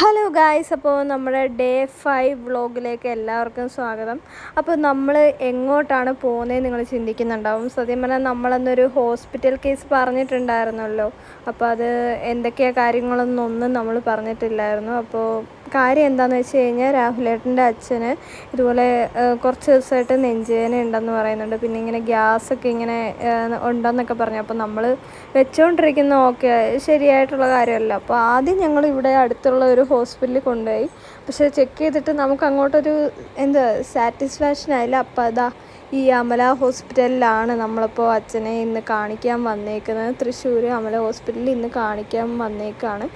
Hello guys അപ്പോൾ നമ്മുടെ day five വ്ളോഗിലേക്ക് എല്ലാവർക്കും സ്വാഗതം. അപ്പോൾ നമ്മൾ എങ്ങോട്ടാണ് പോകുന്നത് നിങ്ങൾ ചിന്തിക്കുന്നുണ്ടാവും. സത്യം പറഞ്ഞാൽ നമ്മളന്നൊരു ഹോസ്പിറ്റൽ കേസ് പറഞ്ഞിട്ടുണ്ടായിരുന്നല്ലോ. അപ്പോൾ അത് എന്തൊക്കെയാണ് കാര്യങ്ങളൊന്നും നമ്മൾ പറഞ്ഞിട്ടില്ലായിരുന്നു. അപ്പോൾ കാര്യം എന്താണെന്ന് വെച്ച് കഴിഞ്ഞാൽ രാഹുലേട്ടന്റെ അച്ഛന് ഇതുപോലെ കുറച്ച് ദിവസമായിട്ട് നെഞ്ചുവേദന ഉണ്ടെന്ന് പറയുന്നുണ്ട്. പിന്നെ ഇങ്ങനെ ഗ്യാസൊക്കെ ഇങ്ങനെ ഉണ്ടെന്നൊക്കെ പറഞ്ഞു. അപ്പോൾ നമ്മൾ വെച്ചുകൊണ്ടിരിക്കുന്ന ഓക്കെ ശരിയായിട്ടുള്ള കാര്യമല്ല. അപ്പോൾ ആദ്യം ഞങ്ങൾ ഇവിടെ അടുത്തുള്ള ഒരു ഹോസ്പിറ്റലിൽ കൊണ്ടുപോയി. പക്ഷേ ചെക്ക് ചെയ്തിട്ട് നമുക്ക് അങ്ങോട്ടൊരു എന്താ സാറ്റിസ്ഫാക്ഷൻ ആയില്ല. അപ്പോൾ അതാ ഈ അമല ഹോസ്പിറ്റലിലാണ് നമ്മളിപ്പോൾ അച്ഛനെ ഇന്ന് കാണിക്കാൻ വന്നേക്കുന്നത്. തൃശ്ശൂർ അമല ഹോസ്പിറ്റലിൽ ഇന്ന് കാണിക്കാൻ വന്നേക്കാണ്.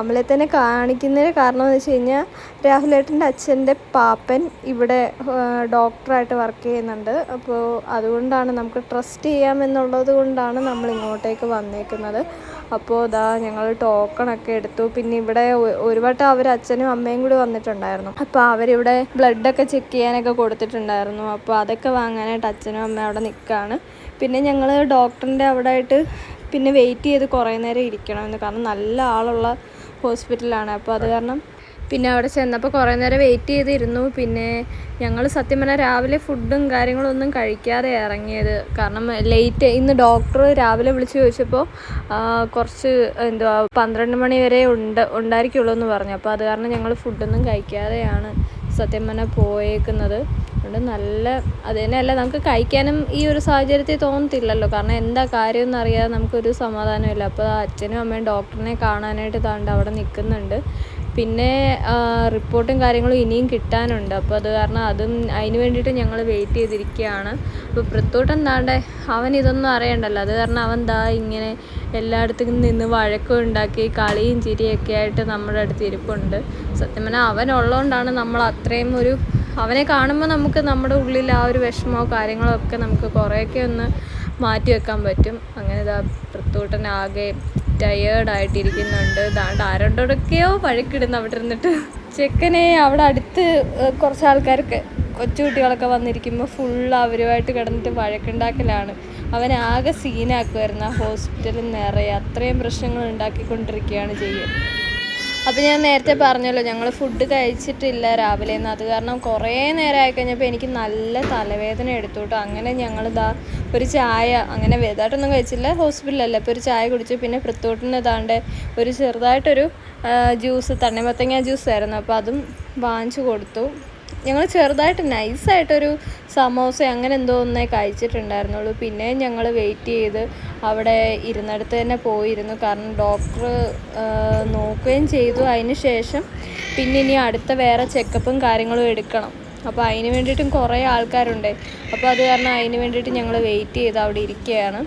അമലെ തന്നെ കാണിക്കുന്നതിന് കാരണം എന്ന് വെച്ച് കഴിഞ്ഞാൽ രാഹുലേട്ടന്റെ അച്ഛന്റെ പാപ്പൻ ഇവിടെ ഡോക്ടറായിട്ട് വർക്ക് ചെയ്യുന്നുണ്ട്. അപ്പോൾ അതുകൊണ്ടാണ് നമുക്ക് ട്രസ്റ്റ് ചെയ്യാമെന്നുള്ളത് കൊണ്ടാണ് നമ്മൾ ഇങ്ങോട്ടേക്ക് വന്നേക്കുന്നത്. അപ്പോൾ ഇതാ ഞങ്ങൾ ടോക്കണൊക്കെ എടുത്തു. പിന്നെ ഇവിടെ ഒരു വട്ടം അവർ അച്ഛനും അമ്മയും കൂടി വന്നിട്ടുണ്ടായിരുന്നു. അപ്പോൾ അവരിവിടെ ബ്ലഡൊക്കെ ചെക്ക് ചെയ്യാനൊക്കെ കൊടുത്തിട്ടുണ്ടായിരുന്നു. അപ്പോൾ അതൊക്കെ വാങ്ങാനായിട്ട് അച്ഛനും അമ്മയും അവിടെ നിൽക്കുകയാണ് പിന്നെ ഞങ്ങൾ ഡോക്ടറിന്റെ അവിടെ ആയിട്ട് പിന്നെ വെയിറ്റ് ചെയ്ത് കുറേ നേരം ഇരിക്കണമെന്ന് കാരണം നല്ല ആളുള്ള ഹോസ്പിറ്റലാണ് അപ്പോൾ അത് കാരണം പിന്നെ അവിടെ ചെന്നപ്പോൾ കുറേ നേരം വെയിറ്റ് ചെയ്തിരുന്നു. പിന്നെ ഞങ്ങൾ സത്യം പറഞ്ഞാൽ രാവിലെ ഫുഡും കാര്യങ്ങളും ഒന്നും കഴിക്കാതെ ഇറങ്ങിയത് കാരണം ലേറ്റ് ഇന്ന് ഡോക്ടർ രാവിലെ വിളിച്ച് ചോദിച്ചപ്പോൾ കുറച്ച് എന്തുവാ പന്ത്രണ്ട് മണി വരെ ഉണ്ട് ഉണ്ടായിരിക്കുള്ളൂ എന്ന് പറഞ്ഞു. അപ്പോൾ അത് കാരണം ഞങ്ങൾ ഫുഡൊന്നും കഴിക്കാതെയാണ് സത്യം പറഞ്ഞാൽ പോയേക്കുന്നത്. അതുകൊണ്ട് നല്ല അത് തന്നെയല്ല നമുക്ക് കഴിക്കാനും ഈ ഒരു സാഹചര്യത്തിൽ തോന്നത്തില്ലല്ലോ. കാരണം എന്താ കാര്യം എന്നറിയാതെ നമുക്കൊരു സമാധാനമില്ല. അപ്പോൾ അച്ഛനും അമ്മയും ഡോക്ടറിനെ കാണാനായിട്ട് താണ്ട് അവിടെ നിൽക്കുന്നുണ്ട് പിന്നെ റിപ്പോർട്ടും കാര്യങ്ങളും ഇനിയും കിട്ടാനുണ്ട്. അപ്പോൾ അത് കാരണം അതും അതിന് വേണ്ടിയിട്ട് ഞങ്ങൾ വെയിറ്റ് ചെയ്തിരിക്കുകയാണ് അപ്പോൾ പൃത്തൂട്ടൻ എന്താണ്ടേ? അവൻ ഇതൊന്നും അറിയണ്ടല്ലോ. അത് കാരണം അവൻ ദാ ഇങ്ങനെ എല്ലായിടത്തും നിന്ന് വഴക്കും ഉണ്ടാക്കി കളിയും ചിരിയൊക്കെ ആയിട്ട് നമ്മുടെ അടുത്ത് ഇരിപ്പുണ്ട്. സത്യം പറഞ്ഞാൽ അവൻ ഉള്ളതുകൊണ്ടാണ് നമ്മൾ അത്രയും ഒരു അവനെ കാണുമ്പോൾ നമുക്ക് നമ്മുടെ ഉള്ളിൽ ആ ഒരു വിഷമമോ കാര്യങ്ങളോ ഒക്കെ നമുക്ക് കുറേയൊക്കെ ഒന്ന് മാറ്റി വെക്കാൻ പറ്റും. അങ്ങനെ ഇതാ പൃത്തൂട്ടൻ ആകെ ടയേർഡായിട്ടിരിക്കുന്നുണ്ട് ദാണ്ട് ആരോടൊക്കെയോ വഴക്കിടുന്നു അവിടെ ഇരുന്നിട്ട്. ചെക്കനെ അവിടെ അടുത്ത് കുറച്ച് ആൾക്കാർക്ക് കൊച്ചുകുട്ടികളൊക്കെ വന്നിരിക്കുമ്പോൾ ഫുൾ അവരുമായിട്ട് കിടന്നിട്ട് വഴക്കുണ്ടാക്കലാണ്. അവനെ ആകെ സീനാക്കുമായിരുന്നു ആ ഹോസ്പിറ്റലിൽ നിറയെ. അത്രയും പ്രശ്നങ്ങൾ ഉണ്ടാക്കിക്കൊണ്ടിരിക്കുകയാണ് ചെയ്യുക അപ്പോൾ ഞാൻ നേരത്തെ പറഞ്ഞല്ലോ ഞങ്ങൾ ഫുഡ് കഴിച്ചിട്ടില്ല രാവിലെ നിന്ന് അത് കാരണം കുറേ നേരം ആയി കഴിഞ്ഞപ്പോൾ എനിക്ക് നല്ല തലവേദന എടുത്തു കേട്ടോ. അങ്ങനെ ഞങ്ങൾ ഇതാ ഒരു ചായ അങ്ങനെ വലുതായിട്ടൊന്നും കഴിച്ചില്ല ഹോസ്പിറ്റലല്ല അപ്പോൾ ഒരു ചായ കുടിച്ചു. പിന്നെ പൃത്തോട്ടിന് ഇതാണ്ട് ഒരു ചെറുതായിട്ടൊരു ജ്യൂസ് തണ്ണിമത്തങ്ങ ജ്യൂസ് ആയിരുന്നു. അപ്പോൾ അതും വാങ്ങിച്ചു കൊടുത്തു. ഞങ്ങൾ ചെറുതായിട്ട് നൈസായിട്ടൊരു സമോസ അങ്ങനെ എന്തോ ഒന്നേ കഴിച്ചിട്ടുണ്ടായിരുന്നുള്ളൂ. പിന്നെ ഞങ്ങൾ വെയിറ്റ് ചെയ്ത് അവിടെ ഇരുന്നിടത്ത് തന്നെ പോയിരുന്നു. കാരണം ഡോക്ടർ നോക്കുകയും ചെയ്തു. അതിന് ശേഷം പിന്നെ ഇനി അടുത്ത വേറെ ചെക്കപ്പും കാര്യങ്ങളും എടുക്കണം. അപ്പോൾ അതിന് വേണ്ടിയിട്ടും കുറേ ആൾക്കാരുണ്ട്. അപ്പോൾ അത് കാരണം അതിന് വേണ്ടിയിട്ട് ഞങ്ങൾ വെയിറ്റ് ചെയ്ത് അവിടെ ഇരിക്കുകയാണ്.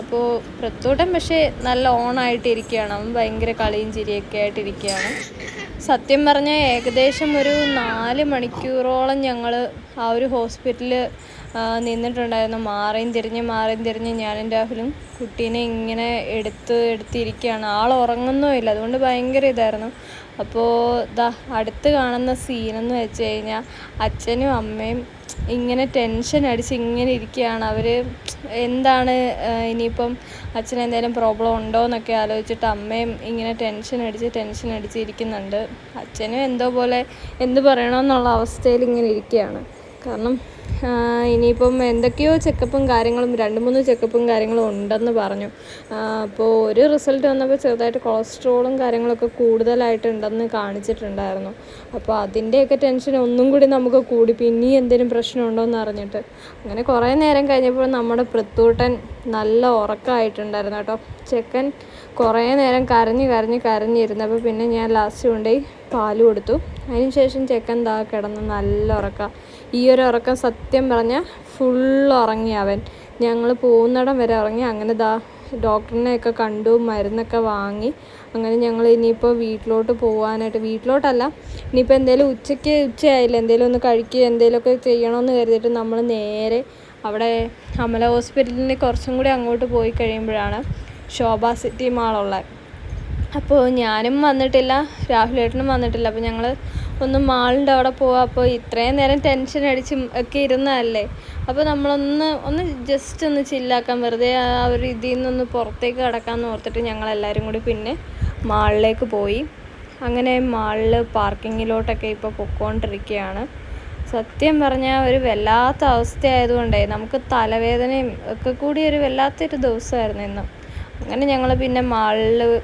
അപ്പോൾ പ്രത്തോട്ടം പക്ഷേ നല്ല ഓണായിട്ട് ഇരിക്കുകയാണ് അവൻ ഭയങ്കര കളിയും ചിരിയൊക്കെ ആയിട്ട് ഇരിക്കുകയാണ് സത്യം പറഞ്ഞാൽ ഏകദേശം ഒരു നാല് മണിക്കൂറോളം ഞങ്ങൾ ആ ഒരു ഹോസ്പിറ്റലിൽ നിന്നിട്ടുണ്ടായിരുന്നു. മാറിയും തിരിഞ്ഞ് മാറിയും തിരിഞ്ഞ് ഞാനും രാഹുലും കുട്ടീനെ ഇങ്ങനെ എടുത്ത് എടുത്തിരിക്കുകയാണ് ആൾ ഉറങ്ങുന്നുമില്ല അതുകൊണ്ട് ഭയങ്കര ഇതായിരുന്നു. അപ്പോൾ ദാ അടുത്ത് കാണുന്ന സീനെന്ന് വെച്ച് കഴിഞ്ഞാൽ അച്ഛനും അമ്മയും ഇങ്ങനെ ടെൻഷൻ അടിച്ച് ഇങ്ങനെ ഇരിക്കുകയാണ്. അവർ എന്താണ് ഇനിയിപ്പം അച്ഛന് എന്തെങ്കിലും പ്രോബ്ലം ഉണ്ടോ എന്നൊക്കെ ആലോചിച്ചിട്ട് അമ്മയും ഇങ്ങനെ ടെൻഷൻ അടിച്ച് ടെൻഷൻ അടിച്ച് ഇരിക്കുന്നുണ്ട്. അച്ഛനും എന്തോ പോലെ എന്ത് പറയണമെന്നുള്ള അവസ്ഥയിൽ ഇങ്ങനെ ഇരിക്കുകയാണ്. കാരണം ഇനിയിപ്പം എന്തൊക്കെയോ ചെക്കപ്പും കാര്യങ്ങളും രണ്ട് മൂന്ന് ചെക്കപ്പും കാര്യങ്ങളും ഉണ്ടെന്ന് പറഞ്ഞു. അപ്പോൾ ഒരു റിസൾട്ട് വന്നപ്പോൾ ചെറുതായിട്ട് കൊളസ്ട്രോളും കാര്യങ്ങളൊക്കെ കൂടുതലായിട്ടുണ്ടെന്ന് കാണിച്ചിട്ടുണ്ടായിരുന്നു. അപ്പോൾ അതിന്റെയൊക്കെ ടെൻഷൻ ഒന്നും കൂടി നമുക്ക് കൂടി. പിന്നെ എന്തെങ്കിലും പ്രശ്നമുണ്ടോ എന്ന് അറിഞ്ഞിട്ട്. അങ്ങനെ കുറേ നേരം കഴിഞ്ഞപ്പോൾ നമ്മുടെ പൃത്തൂട്ടൻ നല്ല ഉറക്കമായിട്ടുണ്ടായിരുന്നു കേട്ടോ. ചെക്കൻ കുറേ നേരം കരഞ്ഞ് കരഞ്ഞ് കരഞ്ഞിരുന്നപ്പോൾ പിന്നെ ഞാൻ ലാസ്റ്റ് കൊണ്ടുപോയി പാൽ കൊടുത്തു. അതിന് ശേഷം ചെക്കൻ ദാ കിടന്ന് നല്ല ഉറക്കം. ഈ ഒരു ഉറക്കം സത്യം പറഞ്ഞാൽ ഫുൾ ഉറങ്ങി അവൻ. ഞങ്ങൾ പോകുന്നിടം വരെ ഉറങ്ങി. അങ്ങനെ ദാ ഡോക്ടറിനെയൊക്കെ കണ്ടു മരുന്നൊക്കെ വാങ്ങി. അങ്ങനെ ഞങ്ങൾ ഇനിയിപ്പോൾ വീട്ടിലോട്ട് പോകാനായിട്ട് വീട്ടിലോട്ടല്ല ഇനിയിപ്പോൾ എന്തെങ്കിലും ഉച്ചയ്ക്ക് ഉച്ചയായില്ല എന്തെങ്കിലും ഒന്ന് കഴിക്കുക എന്തെങ്കിലുമൊക്കെ ചെയ്യണമെന്ന് കരുതിയിട്ട് നമ്മൾ നേരെ അവിടെ അമല ഹോസ്പിറ്റലിന് കുറച്ചും കൂടി അങ്ങോട്ട് പോയി കഴിയുമ്പോഴാണ് ശോഭ സിറ്റി മാളുള്ളത് അപ്പോൾ ഞാനും വന്നിട്ടില്ല രാഹുലേട്ടനും വന്നിട്ടില്ല. അപ്പോൾ ഞങ്ങൾ ഒന്ന് മാളിന്റെ അവിടെ പോവാം. അപ്പോൾ ഇത്രയും നേരം ടെൻഷൻ അടിച്ചും ഒക്കെ ഇരുന്നതല്ലേ? അപ്പോൾ നമ്മളൊന്ന് ഒന്ന് ജസ്റ്റ് ഒന്ന് ചില്ലാക്കാൻ വെറുതെ ആ ഒരു ഇതിൽ നിന്നൊന്ന് പുറത്തേക്ക് കിടക്കാമെന്ന് ഓർത്തിട്ട് ഞങ്ങളെല്ലാവരും കൂടി പിന്നെ മാളിലേക്ക് പോയി. അങ്ങനെ മാളിൽ പാർക്കിങ്ങിലോട്ടൊക്കെ ഇപ്പോൾ പൊക്കോണ്ടിരിക്കുകയാണ്. സത്യം പറഞ്ഞാൽ ഒരു വല്ലാത്ത അവസ്ഥയായതുകൊണ്ടേ നമുക്ക് തലവേദനയും ഒക്കെ കൂടി ഒരു വല്ലാത്തൊരു ദിവസമായിരുന്നു ഇന്ന്. അങ്ങനെ ഞങ്ങൾ പിന്നെ മാളിൽ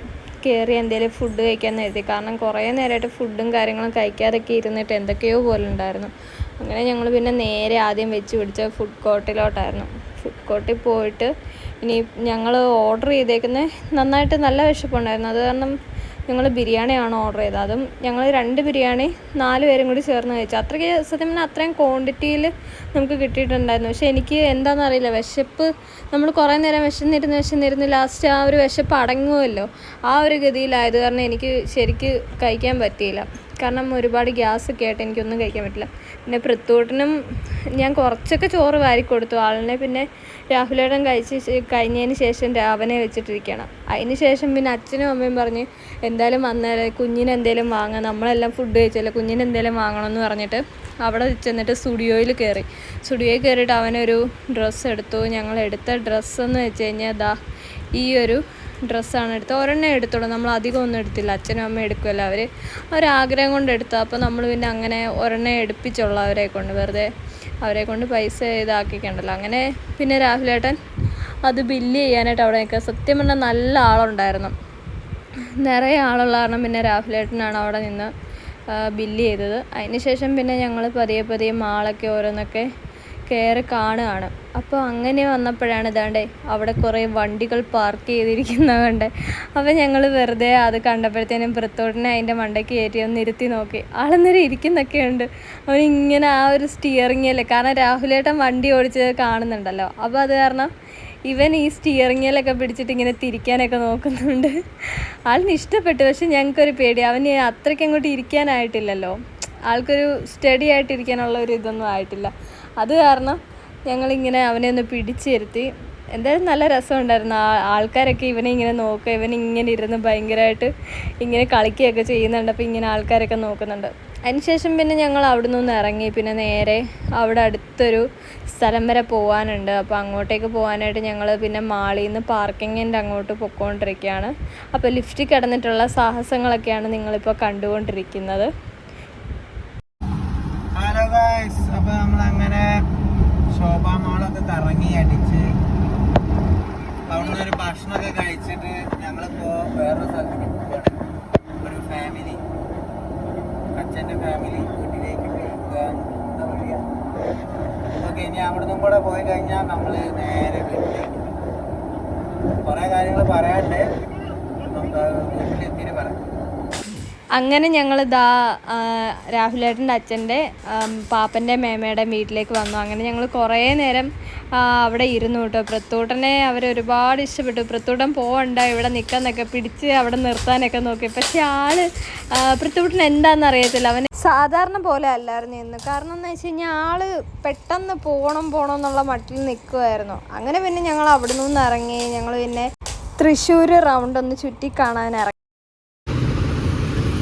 കയറി എന്തെങ്കിലും ഫുഡ് കഴിക്കാൻ കരുതി. കാരണം കുറേ നേരമായിട്ട് ഫുഡും കാര്യങ്ങളും കഴിക്കാതൊക്കെ ഇരുന്നിട്ട് എന്തൊക്കെയോ പോലെ ഉണ്ടായിരുന്നു. അങ്ങനെ ഞങ്ങൾ പിന്നെ നേരെ ആദ്യം വെച്ച് പിടിച്ച ഫുഡ് കോർട്ടിലോട്ടായിരുന്നു ഫുഡ് കോർട്ടിൽ പോയിട്ട് ഇനി ഞങ്ങൾ ഓർഡർ ചെയ്തേക്കുന്നത് നന്നായിട്ട് നല്ല വിശപ്പുണ്ടായിരുന്നു. അത് കാരണം ഞങ്ങൾ ബിരിയാണിയാണ് ഓർഡർ ചെയ്തത്. അതും ഞങ്ങൾ രണ്ട് ബിരിയാണി നാല് പേരും കൂടി ചേർന്ന് കഴിച്ചു. അത്രയ്ക്ക് സത്യം പറഞ്ഞാൽ അത്രയും ക്വാണ്ടിറ്റിയിൽ നമുക്ക് കിട്ടിയിട്ടുണ്ടായിരുന്നു. പക്ഷേ എനിക്ക് എന്താണെന്ന് അറിയില്ല. വിശപ്പ് നമ്മൾ കുറേ നേരം വിശന്നിരുന്ന് വിശന്നിരുന്ന് ലാസ്റ്റ് ആ ഒരു വിശപ്പ് അടങ്ങുമല്ലോ ആ ഒരു ഗതിയിലായത് കാരണം എനിക്ക് ശരിക്ക് കഴിക്കാൻ പറ്റിയില്ല. കാരണം ഒരുപാട് ഗ്യാസ് ഒക്കെ ആയിട്ട് എനിക്കൊന്നും കഴിക്കാൻ പറ്റില്ല. പിന്നെ പൃത്തൂട്ടിനും ഞാൻ കുറച്ചൊക്കെ ചോറ് വാരി കൊടുത്തു. ആളിനെ പിന്നെ രാഹുലേടൻ കഴിച്ച് കഴിഞ്ഞതിന് ശേഷം രാവനെ വെച്ചിട്ടിരിക്കണം അതിന് ശേഷം പിന്നെ അച്ഛനും അമ്മയും പറഞ്ഞ് എന്തായാലും വന്നാലേ കുഞ്ഞിന് എന്തെങ്കിലും വാങ്ങാം. നമ്മളെല്ലാം ഫുഡ് കഴിച്ചല്ലോ കുഞ്ഞിന് എന്തെങ്കിലും വാങ്ങണം എന്ന് പറഞ്ഞിട്ട് അവിടെ ചെന്നിട്ട് സ്റ്റുഡിയോയിൽ കയറി. സ്റ്റുഡിയോയിൽ കയറിയിട്ട് അവനൊരു ഡ്രസ്സ് എടുത്തു. ഞങ്ങൾ എടുത്ത ഡ്രസ്സ് എന്ന് വെച്ച് കഴിഞ്ഞാൽ ദാ ഈ ഒരു ഡ്രസ്സാണ് എടുത്തത്. ഒരെണ്ണം എടുത്തോളൂ നമ്മൾ അധികം ഒന്നും എടുത്തില്ല. അച്ഛനും അമ്മയും എടുക്കുമല്ലോ അവർ ഒരാഗ്രഹം കൊണ്ട് എടുത്തു. അപ്പോൾ നമ്മൾ പിന്നെ അങ്ങനെ ഒരെണ്ണം എടുപ്പിച്ചുള്ള അവരെ കൊണ്ട്. വെറുതെ അവരെ കൊണ്ട് പൈസ ഇതാക്കിക്കണ്ടല്ലോ. അങ്ങനെ പിന്നെ രാഹുലേട്ടൻ അത് ബില്ല് ചെയ്യാനായിട്ട് അവിടെ നിൽക്കുക. സത്യം പറഞ്ഞാൽ നല്ല ആളുണ്ടായിരുന്നു. നിറയെ ആളുള്ള കാരണം പിന്നെ രാഹുലേട്ടനാണ് അവിടെ നിന്ന് ബില്ല് ചെയ്തത്. അതിന് ശേഷം പിന്നെ ഞങ്ങൾ പതിയെ പതിയെ മാളൊക്കെ ഓരോന്നൊക്കെ കയറി കാണുകയാണ്. അപ്പോൾ അങ്ങനെ വന്നപ്പോഴാണ് ഇതാണ്ടേ അവിടെ കുറേ വണ്ടികൾ പാർക്ക് ചെയ്തിരിക്കുന്നത് കണ്ടേ. അപ്പോൾ ഞങ്ങൾ വെറുതെ അത് കണ്ടപ്പോഴത്തേനും പുറത്തോട്ടിനെ അതിന്റെ മണ്ടയ്ക്ക് കയറ്റി ഒന്ന് ഇരുത്തി നോക്കി. ആളെന്നൊരു ഇരിക്കുന്നൊക്കെ ഉണ്ട് അവൻ ഇങ്ങനെ ആ ഒരു സ്റ്റിയറിങ്ങിൽ കാരണം രാഹുലേട്ടൻ വണ്ടി ഓടിച്ചത് കാണുന്നുണ്ടല്ലോ. അപ്പോൾ അത് കാരണം ഇവൻ ഈ സ്റ്റിയറിങ്ങിലൊക്കെ പിടിച്ചിട്ട് ഇങ്ങനെ തിരിക്കാനൊക്കെ നോക്കുന്നുണ്ട്. ആളിന് ഇഷ്ടപ്പെട്ടു പക്ഷെ ഞങ്ങൾക്കൊരു പേടി. അവന് അത്രയ്ക്ക് അങ്ങോട്ട് ഇരിക്കാനായിട്ടില്ലല്ലോ. ആൾക്കൊരു സ്റ്റഡി ആയിട്ടിരിക്കാനുള്ള ഒരു ഇതൊന്നും ആയിട്ടില്ല. അത് കാരണം ഞങ്ങളിങ്ങനെ അവനെ ഒന്ന് പിടിച്ചിരുത്തി എന്തായാലും നല്ല രസമുണ്ടായിരുന്നു. ആ ആൾക്കാരൊക്കെ ഇവനെ ഇങ്ങനെ നോക്കുക ഇവൻ ഇങ്ങനെ ഇരുന്ന് ഭയങ്കരമായിട്ട് ഇങ്ങനെ കളിക്കുകയൊക്കെ ചെയ്യുന്നുണ്ട്. അപ്പോൾ ഇങ്ങനെ ആൾക്കാരൊക്കെ നോക്കുന്നുണ്ട്. അതിനുശേഷം പിന്നെ ഞങ്ങൾ അവിടെ നിന്ന് ഇറങ്ങി. പിന്നെ നേരെ അവിടെ അടുത്തൊരു സ്ഥലം വരെ പോകാനുണ്ട് അപ്പോൾ അങ്ങോട്ടേക്ക് പോകാനായിട്ട് ഞങ്ങൾ പിന്നെ മാളിൽ നിന്ന് പാർക്കിങ്ങിന്റെ അങ്ങോട്ട് പൊയ്ക്കൊണ്ടിരിക്കുകയാണ് അപ്പോൾ ലിഫ്റ്റിൽ കിടന്നിട്ടുള്ള സാഹസങ്ങളൊക്കെയാണ് നിങ്ങളിപ്പോൾ കണ്ടുകൊണ്ടിരിക്കുന്നത്. ഹലോ അപ്പോൾ നമ്മൾ ശോഭാ മാളൊക്കെ കറങ്ങി അടിച്ച് അവിടുന്ന് ഒരു ഭക്ഷണമൊക്കെ കഴിച്ചിട്ട് ഞങ്ങളിപ്പോ വേറൊരു സ്ഥലത്തേക്ക് പോവുകയാണ്. ഒരു ഫാമിലി അച്ഛന്റെ ഫാമിലി വീട്ടിലേക്ക് പോവുക എന്താ പറയുക ഓക്കെ ഇനി അവിടുന്ന് കൂടെ പോയി കഴിഞ്ഞാൽ നമ്മൾ നേരെ വീട്ടിലേക്ക് കുറേ കാര്യങ്ങൾ പറയാണ്ട് നമുക്ക് വീട്ടിലെത്തിയിട്ട് പറയാം. അങ്ങനെ ഞങ്ങൾ ദാ രാഹുലേട്ടന്റെ അച്ഛന്റെ പാപ്പന്റെ മേമയുടെ വീട്ടിലേക്ക് വന്നു. അങ്ങനെ ഞങ്ങൾ കുറേ നേരം അവിടെ ഇരുന്നു കേട്ടോ. പ്രത്തൂട്ടനെ അവർ ഒരുപാട് ഇഷ്ടപ്പെട്ടു. പ്രത്തൂട്ടൻ പോകണ്ട ഇവിടെ നിൽക്കാന്നൊക്കെ പിടിച്ച് അവിടെ നിർത്താനൊക്കെ നോക്കി. പക്ഷെ ആൾ പ്രത്തൂട്ടൻ എന്താണെന്ന് അറിയത്തില്ല. അവന് സാധാരണ പോലെ അല്ലായിരുന്നു ഇന്ന്. കാരണം എന്ന് വെച്ച് കഴിഞ്ഞാൽ ആൾ പെട്ടെന്ന് പോകണം പോകണം എന്നുള്ള മട്ടിൽ നിൽക്കുമായിരുന്നു അങ്ങനെ പിന്നെ ഞങ്ങൾ അവിടെ നിന്ന് ഇറങ്ങി. ഞങ്ങൾ പിന്നെ തൃശ്ശൂർ റൗണ്ട് ഒന്ന് ചുറ്റി കാണാൻ ഇറങ്ങി.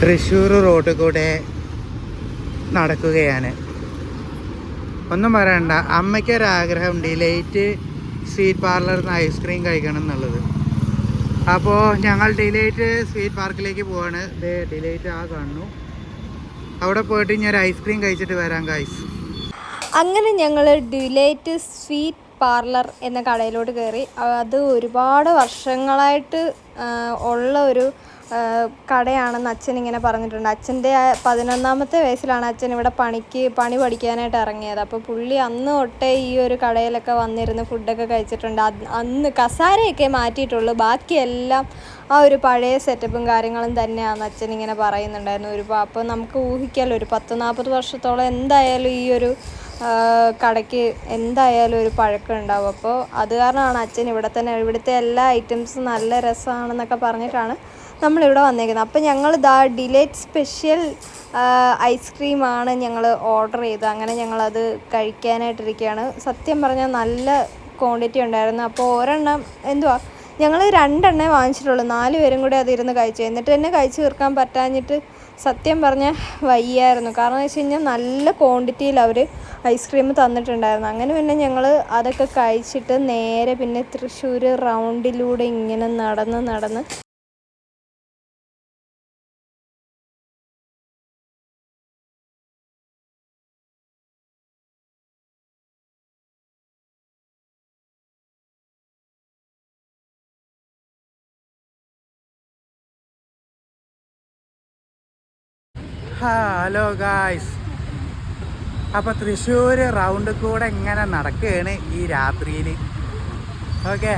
തൃശ്ശൂർ റോഡ് കൂടെ നടക്കുകയാണ്. ഒന്നും പറയണ്ട. അമ്മയ്ക്കൊരാഗ്രഹം ഡിലൈറ്റ് സ്വീറ്റ് പാർലറിൽ നിന്ന് ഐസ്ക്രീം കഴിക്കണം എന്നുള്ളത്. അപ്പോൾ ഞങ്ങൾ ഡിലൈറ്റ് സ്വീറ്റ് പാർക്കിലേക്ക് പോവാണ്. ഡിലൈറ്റ് ആ കാണുന്നു. അവിടെ പോയിട്ട് ഞാൻ ഐസ്ക്രീം കഴിച്ചിട്ട് വരാം ഗൈസ് അങ്ങനെ ഞങ്ങൾ ഡിലൈറ്റ് സ്വീറ്റ് പാർലർ എന്ന കടയിലോട്ട് കയറി. അത് ഒരുപാട് വർഷങ്ങളായിട്ട് ഉള്ള ഒരു കടയാണെന്ന് അച്ഛൻ ഇങ്ങനെ പറഞ്ഞിട്ടുണ്ട്. അച്ഛന്റെ പതിനൊന്നാമത്തെ വയസ്സിലാണ് അച്ഛൻ ഇവിടെ പണിക്ക് പണി പഠിക്കാനായിട്ട് ഇറങ്ങിയത്. അപ്പോൾ പുള്ളി അന്ന് തൊട്ടേ ഈ ഒരു കടയിലൊക്കെ വന്നിരുന്ന് ഫുഡൊക്കെ കഴിച്ചിട്ടുണ്ട്. അന്ന് കസാരയൊക്കെ മാറ്റിയിട്ടുള്ളൂ. ബാക്കിയെല്ലാം ആ ഒരു പഴയ സെറ്റപ്പും കാര്യങ്ങളും തന്നെയാണ് അച്ഛൻ ഇങ്ങനെ പറയുന്നുണ്ടായിരുന്നു ഒരു അപ്പോൾ നമുക്ക് ഊഹിക്കാമല്ലോ ഒരു പത്ത് നാൽപ്പത് വർഷത്തോളം എന്തായാലും ഈ ഒരു കടയ്ക്ക് എന്തായാലും ഒരു പഴക്കം ഉണ്ടാവും. അപ്പോൾ അത് കാരണമാണ് അച്ഛൻ ഇവിടെ തന്നെ ഇവിടുത്തെ എല്ലാ ഐറ്റംസും നല്ല രസമാണെന്നൊക്കെ പറഞ്ഞിട്ടാണ് നമ്മളിവിടെ വന്നേക്കുന്നത്. അപ്പോൾ ഞങ്ങൾ ദാ ഡിലേറ്റ് സ്പെഷ്യൽ ഐസ്ക്രീമാണ് ഞങ്ങൾ ഓർഡർ ചെയ്തത്. അങ്ങനെ ഞങ്ങളത് കഴിക്കാനായിട്ടിരിക്കുകയാണ് സത്യം പറഞ്ഞാൽ നല്ല ക്വാണ്ടിറ്റി ഉണ്ടായിരുന്നു. അപ്പോൾ ഒരെണ്ണം എന്തുവാ? ഞങ്ങൾ രണ്ടെണ്ണേ വാങ്ങിച്ചിട്ടുള്ളൂ. നാല് പേരും കൂടി അതിരുന്ന് കഴിച്ചു. എന്നിട്ട് തന്നെ കഴിച്ചു തീർക്കാൻ പറ്റാഞ്ഞിട്ട് സത്യം പറഞ്ഞാൽ വയ്യായിരുന്നു. കാരണം എന്ന് വെച്ച് കഴിഞ്ഞാൽ നല്ല ക്വാണ്ടിറ്റിയിൽ അവർ ഐസ്ക്രീം തന്നിട്ടുണ്ടായിരുന്നു. അങ്ങനെ പിന്നെ ഞങ്ങൾ അതൊക്കെ കഴിച്ചിട്ട് നേരെ പിന്നെ തൃശ്ശൂർ റൗണ്ടിലൂടെ ഇങ്ങനെ നടന്ന് നടന്ന് ഹലോ ഗായ്സ് അപ്പൊ തൃശ്ശൂർ റൗണ്ട് കൂടെ ഇങ്ങനെ നടക്കുകയാണ് ഈ രാത്രിയിൽ ഓക്കെ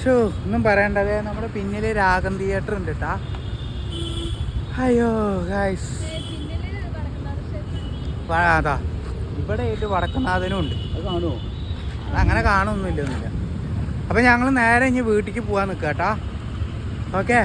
ഷോ ഒന്നും പറയണ്ടത്. നമ്മുടെ പിന്നിൽ രാഗം തിയേറ്റർ ഉണ്ട് കേട്ടാ അയ്യോ ഗായ്സ് അതാ. ഇവിടെ ആയിട്ട് വടക്കുന്നാഥനും ഉണ്ട്. അത് കാണുമോ അങ്ങനെ കാണുമൊന്നുമില്ല ഒന്നുമില്ല. അപ്പം ഞങ്ങൾ നേരെ ഇനി വീട്ടിലേക്ക് പോകാൻ നിൽക്കാം കേട്ടോ ഓക്കെ?